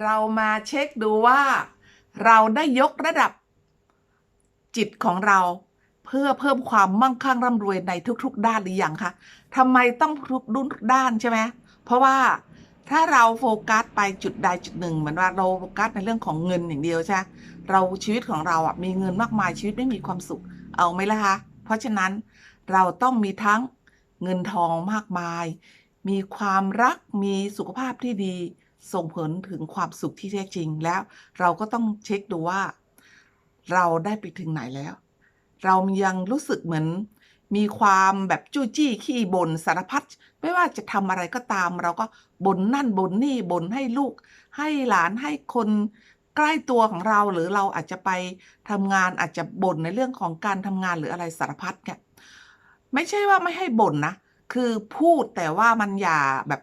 เรามาเช็คดูว่า เราได้ยกระดับ จิตของเราเพื่อเพิ่มความมั่งคั่งร่ำรวยในทุก ๆ ด้านหรือยังคะทำไมต้องทุกด้านใช่ไหมเพราะว่าถ้าเราโฟกัสไปจุดใดจุดหนึ่งเหมือนว่าเราโฟกัสในเรื่องของเงินอย่างเดียวใช่เราชีวิตของเราอะมีเงินมากมายชีวิตไม่มีความสุขเอาไหมล่ะคะเพราะฉะนั้นเราต้องมีทั้งเงินทองมากมาย มีความรักมีสุขภาพที่ดี ส่งผลถึงความสุขที่แท้จริงแล้ว เราก็ต้องเช็คดูว่า เราได้ไปถึงไหนแล้ว เรายังรู้สึกเหมือน มีความแบบจู้จี้ขี้บ่นสารพัดไม่ว่าจะทำอะไรก็ตาม เราก็บ่นนั่นบ่นนี่บ่นให้ลูก ให้หลานให้คนใกล้ตัวของเราหรือเราอาจจะไปทำงานอาจจะบ่นในเรื่องของการทำงานหรืออะไรสารพัดเนี่ยไม่ใช่ว่าไม่ให้บ่นนะ คือพูดแต่ว่ามันอย่าแบบ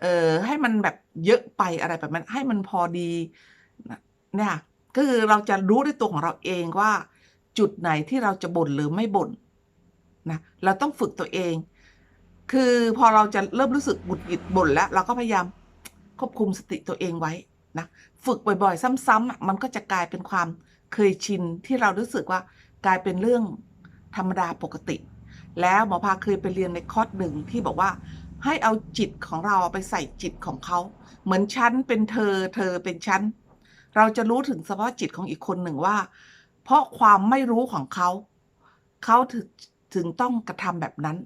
เอ่อให้มันแบบเยอะไปอะไรแบบนั้นให้มันพอดีเนี่ยก็คือเราจะรู้ด้วยตัวของเราเองว่า จุดไหนที่เราจะบ่นหรือไม่บ่นนะเราต้องฝึกตัวเอง คือพอเราจะเริ่มรู้สึกหงุดหงิดบ่นแล้ว เราก็พยายามควบคุมสติตัวเองไว้นะฝึกบ่อยๆ ซ้ำๆมันก็จะกลายเป็นความเคยชินที่เรารู้สึกว่ากลายเป็นเรื่องธรรมดาปกติ แล้วหมอพาเคยไปเรียนในคอร์สหนึ่งที่บอกว่า ให้เอาจิตของเราไปใส่จิตของเขา เหมือนฉันเป็นเธอ เธอเป็นฉัน เราจะรู้ถึงสภาวะจิตของอีกคนหนึ่งว่า เพราะความไม่รู้ของเขา เขาถึงถึงต้องกระทำแบบนั้น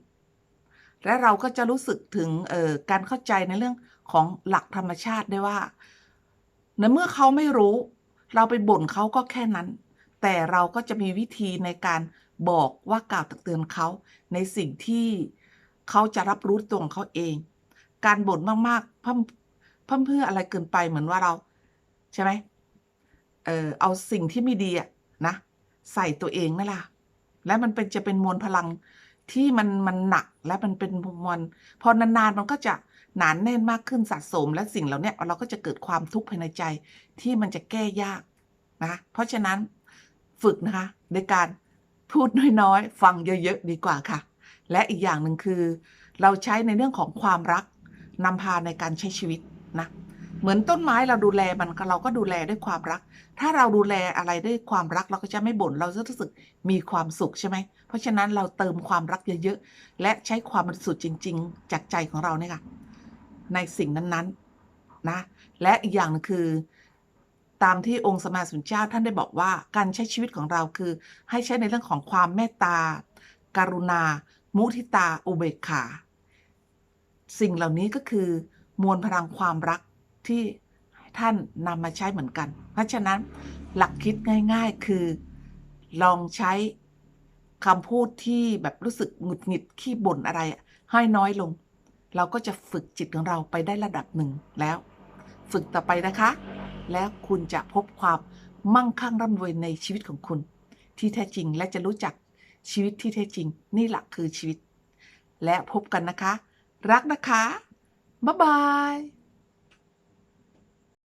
และเราก็จะรู้สึกถึงเอ่อการเข้าใจในเรื่องของหลักธรรมชาติได้ว่าในเมื่อเขาไม่รู้ เราไปบ่นเขาก็แค่นั้น แต่เราก็จะมีวิธีในการบอกว่ากล่าวตักเตือนเขาในสิ่งที่ เขาจะรับรู้ตัวของเขาเอง การบ่นมากๆเพิ่มเพิ่มเพื่ออะไรเกินไปเหมือนว่าเรา ใช่ไหมเออเอาสิ่งที่ไม่ดีอะนะใส่ตัวเองนั่นแหละและมันเป็นจะเป็นมวลพลังที่มันมันหนักและมันเป็นมวลพอนานๆมันก็จะหนานแน่นมากขึ้นสะสม และสิ่งเหล่านี้เราก็จะเกิดความทุกข์ภายในใจที่มันจะแก้ยากนะเพราะฉะนั้นฝึกนะคะในการพูดน้อยๆ ฟังเยอะๆ ดีกว่าค่ะ และอีกอย่างหนึ่งคือ เราใช้ในเรื่องของความรักนำพาในการใช้ชีวิตนะเหมือนต้นไม้เราดูแลมันเราก็ดูแลด้วยความรัก ถ้าเราดูแลอะไรด้วยความรักเราก็จะไม่บ่นเราจะรู้สึกมีความสุขใช่ไหม เพราะฉะนั้นเราเติมความรักเยอะๆ และใช้ความบริสุทธิ์จริง ๆ จากใจของเราเนี่ยค่ะในสิ่งนั้นๆนะและอีกอย่างหนึงคือ ตามที่องค์สมมาสุนเจ้าท่านได้บอกว่าการใช้ชีวิตของเราคือ ให้ใช้ในเรื่องของความเมตตาการุณา มุทิตาอุเบกขา สิ่งเหล่านี้ก็คือ มวลพลังความรักที่ท่านนำมาใช้เหมือนกัน เพราะฉะนั้นหลักคิดง่าย ๆ คือ ลองใช้คำพูดที่แบบรู้สึกหงุดหงิดขี้บ่นอะไรให้น้อยลง เราก็จะฝึกจิตของเราไปได้ระดับหนึ่งแล้ว ฝึกต่อไปนะคะ แล้วคุณจะพบความมั่งคั่งร่ำรวยในชีวิตของคุณ ที่แท้จริงและจะรู้จัก ชีวิตที่แท้จริง นี่แหละคือชีวิต และพบกันนะคะ รักนะคะ บ๊ายบาย